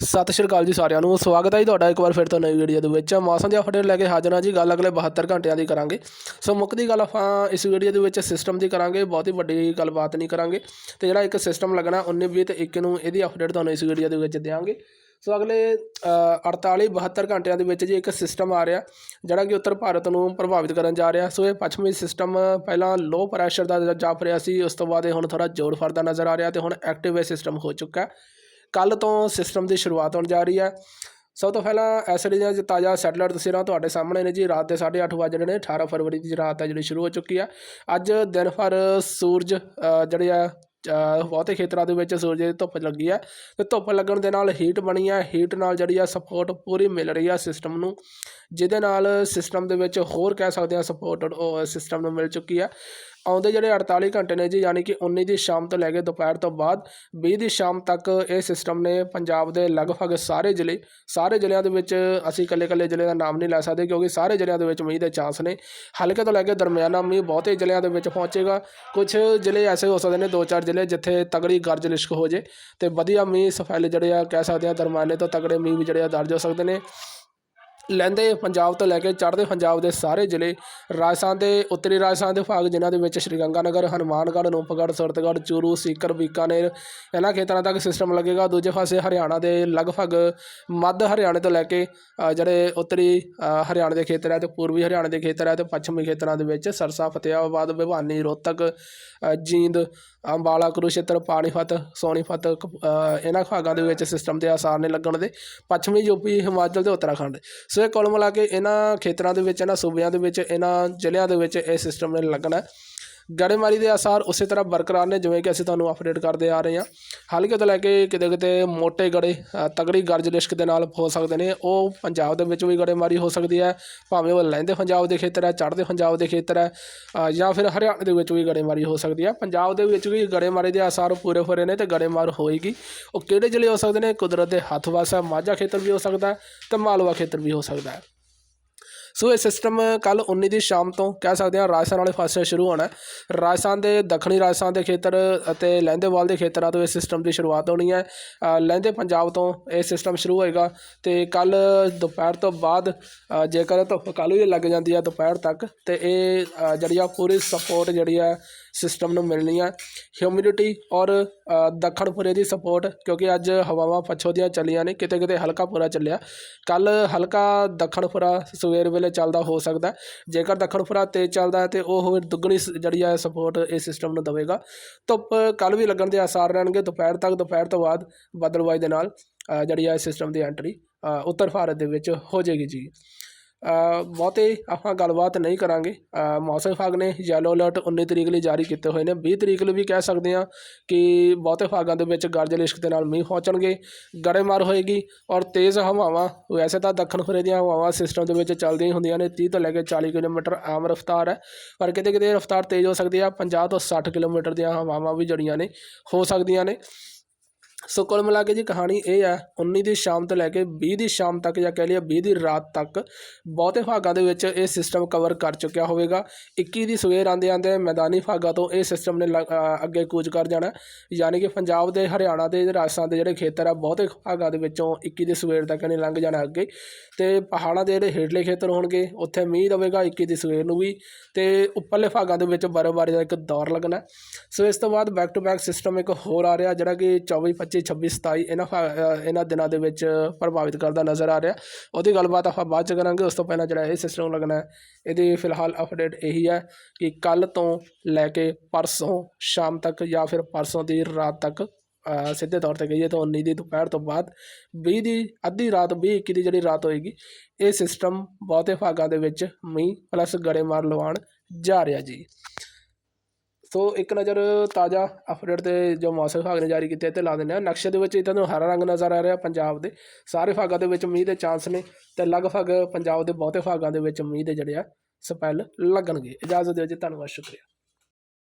ਸਤਿ ਸ਼੍ਰੀ ਅਕਾਲ ਜੀ ਸਾਰਿਆਂ ਨੂੰ ਸਵਾਗਤ ਹੈ ਜੀ ਤੁਹਾਡਾ ਇੱਕ ਵਾਰ ਫਿਰ ਤੋਂ ਨਵੀਂ ਵੀਡੀਓ ਦੇ ਵਿੱਚ। ਮੌਸਮ ਦੀ ਅਪਡੇਟ ਲੈ ਕੇ ਹਾਜ਼ਰ ਹਾਂ ਜੀ ਗੱਲ ਅਗਲੇ 72 ਘੰਟਿਆਂ ਦੀ ਕਰਾਂਗੇ। ਸੋ ਮੁੱਖ ਦੀ ਗੱਲ ਆਪਾਂ ਇਸ ਵੀਡੀਓ ਦੇ ਵਿੱਚ ਸਿਸਟਮ ਦੀ ਕਰਾਂਗੇ ਬਹੁਤ ਹੀ ਵੱਡੀ ਗੱਲਬਾਤ ਨਹੀਂ ਕਰਾਂਗੇ। ਤੇ ਜਿਹੜਾ ਇੱਕ ਸਿਸਟਮ ਲੱਗਣਾ 19 20 ਤੇ 21 ਨੂੰ ਇਹਦੀ ਅਪਡੇਟ ਤੁਹਾਨੂੰ ਇਸ ਵੀਡੀਓ ਦੇ ਵਿੱਚ ਦੇਵਾਂਗੇ ਸੋ ਅਗਲੇ ਅ, 48 72 ਘੰਟਿਆਂ ਦੇ ਵਿੱਚ ਜੀ ਇੱਕ ਸਿਸਟਮ ਆ ਰਿਹਾ ਜਿਹੜਾ ਕਿ ਉੱਤਰ ਭਾਰਤ ਨੂੰ ਪ੍ਰਭਾਵਿਤ ਕਰਨ ਜਾ ਰਿਹਾ। ਸੋ ਇਹ ਪੱਛਮੀ ਸਿਸਟਮ ਪਹਿਲਾਂ ਲੋ ਪ੍ਰੈਸ਼ਰ ਦਾ ਜਾਪ ਰਿਹਾ ਸੀ ਉਸ ਤੋਂ ਬਾਅਦ ਇਹ ਹੁਣ ਥੋੜਾ ਜ਼ੋਰ ਫੜਦਾ ਨਜ਼ਰ ਆ ਰਿਹਾ ਤੇ ਹੁਣ ਐਕਟਿਵ ਇਹ ਸਿਸਟਮ ਹੋ ਚੁੱਕਾ ਹੈ। ਕੱਲ ਤੋਂ ਸਿਸਟਮ ਦੀ ਸ਼ੁਰੂਆਤ ਹੋਣ ਜਾ ਰਹੀ ਹੈ। ਸਭ ਤੋਂ ਪਹਿਲਾਂ ਐਸਡੀ ਦੀਆਂ ਤਾਜ਼ਾ ਸੈਟਲਾਈਟ ਤਸਵੀਰਾਂ ਤੁਹਾਡੇ ਸਾਹਮਣੇ ਨੇ ਜੀ ਰਾਤ ਦੇ 8:30 ਵਜੇ ਨੇ 18 ਫਰਵਰੀ ਦੀ ਰਾਤ ਹੈ ਜਿਹੜੀ ਸ਼ੁਰੂ ਹੋ ਚੁੱਕੀ ਆ ਅੱਜ ਦਿਨ ਭਰ ਸੂਰਜ ਅ, ਜਿਹੜੇ ਆ ਬਹੁਤੇ ਖੇਤਰਾਂ ਦੇ ਵਿੱਚ ਸੂਰਜ ਦੀ ਧੁੱਪ ਲੱਗੀ ਆ ਤੇ ਧੁੱਪ ਲੱਗਣ ਦੇ ਨਾਲ ਹੀਟ ਬਣੀ ਆ ਹੀਟ ਨਾਲ ਜਿਹੜੀ ਆ ਸਪੋਰਟ ਪੂਰੀ ਮਿਲ ਰਹੀ ਆ ਸਿਸਟਮ ਨੂੰ ਜਿਹਦੇ ਨਾਲ ਸਿਸਟਮ ਦੇ ਵਿੱਚ ਹੋਰ ਕਹਿ ਸਕਦੇ ਆ ਸਪੋਰਟ ਸਿਸਟਮ ਨੂੰ ਮਿਲ ਚੁੱਕੀ ਆ ਆਉਂਦੇ ਜਿਹੜੇ 48 ਘੰਟੇ ਨੇ ਜੀ, ਯਾਨੀ ਕਿ 19 ਦੀ ਸ਼ਾਮ ਤੋਂ ਲੈ ਕੇ ਦੁਪਹਿਰ ਤੋਂ ਬਾਅਦ 20 ਦੀ ਸ਼ਾਮ ਤੱਕ ਇਹ ਸਿਸਟਮ ਨੇ ਪੰਜਾਬ ਦੇ ਲਗਭਗ ਸਾਰੇ ਜ਼ਿਲ੍ਹੇ, ਸਾਰੇ ਜ਼ਿਲ੍ਹਿਆਂ ਦੇ ਵਿੱਚ ਅਸੀਂ ਇਕੱਲੇ ਇਕੱਲੇ ਜ਼ਿਲ੍ਹੇ ਦਾ ਨਾਮ ਨਹੀਂ ਲੈ ਸਕਦੇ ਕਿਉਂਕਿ ਸਾਰੇ ਜ਼ਿਲ੍ਹਿਆਂ ਦੇ ਵਿੱਚ ਮੀਂਹ ਦੇ ਚਾਂਸ ਨੇ। ਹਲਕੇ ਤੋਂ ਲੈ ਕੇ ਦਰਮਿਆਨਾ ਮੀਂਹ ਬਹੁਤੇ ਜ਼ਿਲ੍ਹਿਆਂ ਦੇ ਵਿੱਚ ਪਹੁੰਚੇਗਾ। ਕੁਝ ਜ਼ਿਲ੍ਹੇ ਐਸੇ ਹੋ ਸਕਦੇ ਨੇ, ਦੋ ਚਾਰ ਜ਼ਿਲ੍ਹੇ ਜਿੱਥੇ ਤਗੜੀ ਗਰਜ ਲਿਸ਼ਕ ਹੋ ਜੇ ਤੇ ਵਧੀਆ ਮੀਂਹ ਸਫੈਲ ਜਿਹੜੇ ਆ, ਕਹਿ ਸਕਦੇ ਆ ਦਰਮਿਆਨੇ ਤੋਂ ਤਗੜੇ ਮੀਂਹ ਵੀ ਜਿਹੜੇ ਆ ਦਰਜ ਹੋ ਸਕਦੇ ਨੇ। ਲਹਿੰਦੇ ਪੰਜਾਬ ਤੋਂ ਲੈ ਕੇ ਚੜ੍ਹਦੇ ਪੰਜਾਬ ਦੇ ਸਾਰੇ ਜ਼ਿਲ੍ਹੇ ਰਾਜਸਥਾਨ ਦੇ ਉੱਤਰੀ ਰਾਜਸਥਾਨ ਦੇ ਭਾਗ ਜਿਨ੍ਹਾਂ ਦੇ ਵਿੱਚ ਸ਼੍ਰੀ ਗੰਗਾਨਗਰ ਹਨੂਮਾਨਗੜ੍ਹ ਅਨੂਪਗੜ੍ਹ ਸੁਰਤਗੜ੍ਹ ਚੂਰੂ ਸੀਕਰ ਬੀਕਾਨੇਰ ਇਹਨਾਂ ਖੇਤਰਾਂ ਤੱਕ ਸਿਸਟਮ ਲੱਗੇਗਾ। ਦੂਜੇ ਪਾਸੇ ਹਰਿਆਣਾ ਦੇ ਲਗਭਗ ਮੱਧ ਹਰਿਆਣੇ ਤੋਂ ਲੈ ਕੇ ਜਿਹੜੇ ਉੱਤਰੀ ਅ, ਹਰਿਆਣੇ ਦੇ ਖੇਤਰ ਹੈ ਤੇ ਪੂਰਬੀ ਹਰਿਆਣੇ ਦੇ ਖੇਤਰ ਹੈ ਤੇ ਪੱਛਮੀ ਖੇਤਰਾਂ ਦੇ ਵਿੱਚ ਸਰਸਾ ਫਤਿਆਬਾਦ ਭਿਵਾਨੀ ਰੋਹਤਕ ਜੀਂਦ ਅੰਬਾਲਾ ਕੁਰੂਸ਼ੇਤਰ ਪਾਣੀਪਤ ਸੋਨੀਪਤ ਕਪ- ਇਹਨਾਂ ਭਾਗਾਂ ਦੇ ਵਿੱਚ ਸਿਸਟਮ ਦੇ ਆਸਾਰ ਨੇ ਲੱਗਣ ਦੇ। ਪੱਛਮੀ ਯੂਪੀ ਹਿਮਾਚਲ ਤੇ ਉੱਤਰਾਖੰਡ। ਸੋ ਇਹ ਕੁੱਲ ਮਿਲਾ ਕੇ ਇਹਨਾਂ ਖੇਤਰਾਂ ਦੇ ਵਿੱਚ, ਇਹਨਾਂ ਸੂਬਿਆਂ ਦੇ ਵਿੱਚ, ਇਹਨਾਂ ਜ਼ਿਲ੍ਹਿਆਂ ਦੇ ਵਿੱਚ ਇਹ ਸਿਸਟਮ ਨੇ ਲੱਗਣਾ ਗੜੇਮਾਰੀ ਦੇ ਆਸਾਰ ਉਸੇ ਤਰ੍ਹਾਂ ਬਰਕਰਾਰ ਨੇ, ਜਿਵੇਂ ਕਿ ਅਸੀਂ ਤੁਹਾਨੂੰ ਅਪਡੇਟ ਕਰਦੇ ਆ ਰਹੇ ਹਾਂ। ਹਲਕੇ ਤੋਂ ਲੈ ਕੇ ਕਿਤੇ ਕਿਤੇ ਮੋਟੇ ਗੜੇ ਤਗੜੀ ਗਰਜ ਲਿਸ਼ਕ ਦੇ ਨਾਲ ਹੋ ਸਕਦੇ ਨੇ। ਉਹ ਪੰਜਾਬ ਦੇ ਵਿੱਚ ਵੀ ਗੜੇਮਾਰੀ ਹੋ ਸਕਦੀ ਹੈ, ਭਾਵੇਂ ਉਹ ਲਹਿੰਦੇ ਪੰਜਾਬ ਦੇ ਖੇਤਰ ਹੈ, ਚੜ੍ਹਦੇ ਪੰਜਾਬ ਦੇ ਖੇਤਰ ਹੈ ਜਾਂ ਫਿਰ ਹਰਿਆਣੇ ਦੇ ਵਿੱਚ ਵੀ ਗੜੇਮਾਰੀ ਹੋ ਸਕਦੀ ਹੈ। ਪੰਜਾਬ ਦੇ ਵਿੱਚ ਵੀ ਗੜੇਮਾਰੀ ਦੇ ਆਸਾਰ ਪੂਰੇ ਹੋਰੇ ਨੇ ਤੇ ਗੜੇਮਾਰ ਹੋਏਗੀ। ਉਹ ਕਿਹੜੇ ਜ਼ਿਲ੍ਹੇ ਹੋ ਸਕਦੇ ਨੇ? ਕੁਦਰਤ ਦੇ ਹੱਥ ਵੱਸ ਹੈ, ਮਾਝਾ ਖੇਤਰ ਵੀ ਹੋ ਸਕਦਾ ਹੈ ਤੇ ਮਾਲਵਾ ਖੇਤਰ ਵੀ ਹੋ ਸਕਦਾ ਹੈ। ਸੋ ਇਹ ਸਿਸਟਮ ਕੱਲ 19 ਦੀ ਸ਼ਾਮ ਤੋਂ ਕਹਿ ਸਕਦੇ ਹਾਂ ਰਾਜਸਥਾਨ ਵਾਲੇ ਪਾਸੇ ਸ਼ੁਰੂ ਹੋਣਾ ਹੈ। ਰਾਜਸਥਾਨ ਦੇ ਦੱਖਣੀ ਰਾਜਸਥਾਨ ਦੇ ਖੇਤਰ ਅਤੇ ਲਹਿੰਦੇਵਾਲ ਦੇ ਖੇਤਰਾਂ ਤੋਂ ਇਹ ਸਿਸਟਮ ਦੀ ਸ਼ੁਰੂਆਤ ਹੋਣੀ ਹੈ। ਲਹਿੰਦੇ ਪੰਜਾਬ ਤੋਂ ਇਹ ਸਿਸਟਮ ਸ਼ੁਰੂ ਹੋਏਗਾ ਤੇ ਕੱਲ ਦੁਪਹਿਰ ਤੋਂ ਬਾਅਦ ਜੇਕਰ ਧੁੱਪ ਕੱਲ੍ਹ ਵੀ ਲੱਗ ਜਾਂਦੀ ਹੈ ਦੁਪਹਿਰ ਤੱਕ, ਤੇ ਇਹ ਜਿਹੜੀ ਆ ਪੂਰੀ ਸਪੋਰਟ ਜਿਹੜੀ ਆ ਸਿਸਟਮ ਨੂੰ ਮਿਲਣੀ ਆ ਹਿਊਮਿਡਿਟੀ ਔਰ ਦੱਖਣ ਪੁਰੇ ਦੀ ਸਪੋਰਟ ਕਿਉਂਕਿ ਅੱਜ ਹਵਾਵਾਂ ਪੱਛੋਂ ਦੀਆਂ ਚੱਲੀਆਂ ਨੇ ਕਿਤੇ ਕਿਤੇ ਹਲਕਾ ਪੂਰਾ ਚੱਲਿਆ। ਕੱਲ ਹਲਕਾ ਦੱਖਣ ਪੁਰਾ ਸਵੇਰ ਵੇਲੇ ਚੱਲਦਾ ਹੋ ਸਕਦਾ ਜੇਕਰ ਦੱਖਣ ਪੁਰਾ ਤੇਜ਼ ਚੱਲਦਾ ਹੈ ਤੇ ਉਹ ਹੋਰ ਦੁੱਗਣੀ ਜਿਹੜੀ ਆ ਸਪੋਰਟ ਇਸ ਸਿਸਟਮ ਨੂੰ ਦੇਵੇਗਾ। ਧੁੱਪ ਕੱਲ ਵੀ ਲੱਗਣ ਦੇ ਆਸਾਰ ਰਹਿਣਗੇ। ਦੁਪਹਿਰ ਤੱਕ, ਦੁਪਹਿਰ ਤੋਂ ਬਾਅਦ ਬੱਦਲਵਾਈ ਦੇ ਨਾਲ ਜਿਹੜੀ ਆ ਇਸ ਸਿਸਟਮ ਦੀ ਐਂਟਰੀ ਉੱਤਰ ਭਾਰਤ ਦੇ ਵਿੱਚ ਹੋ ਜਾਏਗੀ ਜੀ। ਬਹੁਤੇ ਆਪਾਂ ਗੱਲਬਾਤ ਨਹੀਂ ਕਰਾਂਗੇ। ਮੌਸਮ ਵਿਭਾਗ ਨੇ ਯੈਲੋ ਅਲਰਟ 19 ਤਰੀਕ ਲਈ ਜਾਰੀ ਕੀਤੇ ਹੋਏ ਨੇ। 20 ਤਰੀਕ ਲਈ ਵੀ ਕਹਿ ਸਕਦੇ ਹਾਂ ਕਿ ਬਹੁਤੇ ਭਾਗਾਂ ਦੇ ਵਿੱਚ ਗਰਜ ਲਿਸ਼ਕ ਦੇ ਨਾਲ ਮੀਂਹ ਪਹੁੰਚਣਗੇ, ਗੜੇਮਾਰ ਹੋਏਗੀ ਔਰ ਤੇਜ਼ ਹਵਾਵਾਂ, ਵੈਸੇ ਤਾਂ ਦੱਖਣ ਖੁਰੇ ਦੀਆਂ ਹਵਾਵਾਂ ਸਿਸਟਮ ਦੇ ਵਿੱਚ ਚੱਲਦੀਆਂ ਹੁੰਦੀਆਂ ਨੇ 30 ਤੋਂ ਲੈ ਕੇ 40 ਕਿਲੋਮੀਟਰ ਆਮ ਰਫ਼ਤਾਰ ਹੈ। ਪਰ ਕਿਤੇ ਕਿਤੇ ਰਫ਼ਤਾਰ ਤੇਜ਼ ਹੋ ਸਕਦੀ ਆ 50 ਤੋਂ 60 ਕਿਲੋਮੀਟਰ ਦੀਆਂ ਹਵਾਵਾਂ ਵੀ ਜੜੀਆਂ ਨੇ, ਹੋ ਸਕਦੀਆਂ ਨੇ। ਸੋ ਕੁੱਲ ਮਿਲਾ ਕੇ ਜੀ ਕਹਾਣੀ ਇਹ ਹੈ 19 ਦੀ ਸ਼ਾਮ ਤੋਂ ਲੈ ਕੇ 20 ਦੀ ਸ਼ਾਮ ਤੱਕ ਜਾਂ ਕਹਿ ਲਈਏ 20 ਦੀ ਰਾਤ ਤੱਕ ਬਹੁਤੇ ਭਾਗਾਂ ਦੇ ਵਿੱਚ ਇਹ ਸਿਸਟਮ ਕਵਰ ਕਰ ਚੁੱਕਿਆ ਹੋਵੇਗਾ। 21 ਦੀ ਸਵੇਰ ਆਂਦੇ ਆਂਦੇ ਮੈਦਾਨੀ ਭਾਗਾਂ ਤੋਂ ਇਹ ਸਿਸਟਮ ਨੇ ਲ- ਅੱਗੇ ਕੂਚ ਕਰ ਜਾਣਾ। ਯਾਨੀ ਕਿ ਪੰਜਾਬ ਦੇ, ਹਰਿਆਣਾ ਦੇ, ਰਾਜਸਥਾਨ ਦੇ ਜਿਹੜੇ ਖੇਤਰ ਆ, ਬਹੁਤੇ ਭਾਗਾਂ ਦੇ ਵਿੱਚੋਂ 21 ਦੀ ਸਵੇਰ ਤੱਕ ਇਹਨੇ ਲੰਘ ਜਾਣਾ ਅੱਗੇ। ਤੇ ਪਹਾੜਾਂ ਦੇ ਜਿਹੜੇ ਹੇਠਲੇ ਖੇਤਰ ਹੋਣਗੇ, ਉੱਥੇ ਮੀਂਹ ਹੋਵੇਗਾ 21 ਦੀ ਸਵੇਰ ਨੂੰ ਵੀ। ਤੇ ਉੱਪਰਲੇ ਭਾਗਾਂ ਦੇ ਵਿੱਚ ਬਰਫ਼ਬਾਰੀ ਦਾ ਇੱਕ ਦੌਰ ਲੱਗਣਾ। ਸੋ ਇਸ ਤੋਂ ਬਾਅਦ ਬੈਕ ਟੂ ਬੈਕ ਸਿਸਟਮ ਇੱਕ ਹੋਰ ਆ ਰਿਹਾ, ਜਿਹੜਾ ਕਿ 24 25 26 27 ਇਹਨਾਂ ਭਾ- ਇਹਨਾਂ ਦਿਨਾਂ ਦੇ ਵਿੱਚ ਪ੍ਰਭਾਵਿਤ ਕਰਦਾ ਨਜ਼ਰ ਆ ਰਿਹਾ। ਉਹਦੀ ਗੱਲਬਾਤ ਆਪਾਂ ਬਾਅਦ ਚ ਕਰਾਂਗੇ, ਉਸ ਤੋਂ ਪਹਿਲਾਂ ਜਿਹੜਾ ਇਹ ਸਿਸਟਮ ਲੱਗਣਾ ਇਹਦੀ ਫਿਲਹਾਲ ਅਪਡੇਟ ਇਹੀ ਹੈ ਕਿ ਕੱਲ ਤੋਂ ਲੈ ਕੇ ਪਰਸੋਂ ਸ਼ਾਮ ਤੱਕ ਜਾਂ ਫਿਰ ਪਰਸੋਂ ਦੀ ਰਾਤ ਤੱਕ ਸਿੱਧੇ ਤੌਰ ਤੇ ਕਹੀਏ ਤਾਂ 19 ਦੀ ਦੁਪਹਿਰ ਤੋਂ ਬਾਅਦ 20 ਦੀ ਅੱਧੀ ਰਾਤ 20 21 ਦੀ ਜਿਹੜੀ ਰਾਤ ਹੋਏਗੀ, ਇਹ ਸਿਸਟਮ ਬਹੁਤੇ ਭਾਗਾਂ ਦੇ ਵਿੱਚ ਮੀਂਹ ਪਲੱਸ ਗੜੇਮਾਰ ਲਵਾਉਣ ਜਾ ਰਿਹਾ ਜੀ। ਸੋ ਇੱਕ ਨਜ਼ਰ ਤਾਜ਼ਾ ਅਪਡੇਟ ਤੇ ਜੋ ਮੌਸਮ ਵਿਭਾਗ ਨੇ ਜਾਰੀ ਕੀਤੇ ਤੇ ਲਾ ਦਿੰਦੇ ਆ। ਨਕਸ਼ੇ ਦੇ ਵਿੱਚ ਇਹ ਤੁਹਾਨੂੰ ਹਰਾ ਰੰਗ ਨਜ਼ਰ ਆ ਰਿਹਾ ਪੰਜਾਬ ਦੇ। ਸਾਰੇ ਭਾਗਾਂ ਦੇ ਵਿੱਚ ਮੀਂਹ ਦੇ ਚਾਂਸ ਨੇ ਤੇ ਲਗਭਗ ਪੰਜਾਬ ਦੇ ਬਹੁਤੇ ਭਾਗਾਂ ਦੇ ਵਿੱਚ ਮੀਂਹ ਦੇ ਜਿਹੜੇ ਆ, ਸਪੈਲ ਲੱਗਣਗੇ। ਇਜਾਜ਼ਤ ਦਿਓ ਜੀ, ਧੰਨਵਾਦ, ਸ਼ੁਕਰੀਆ।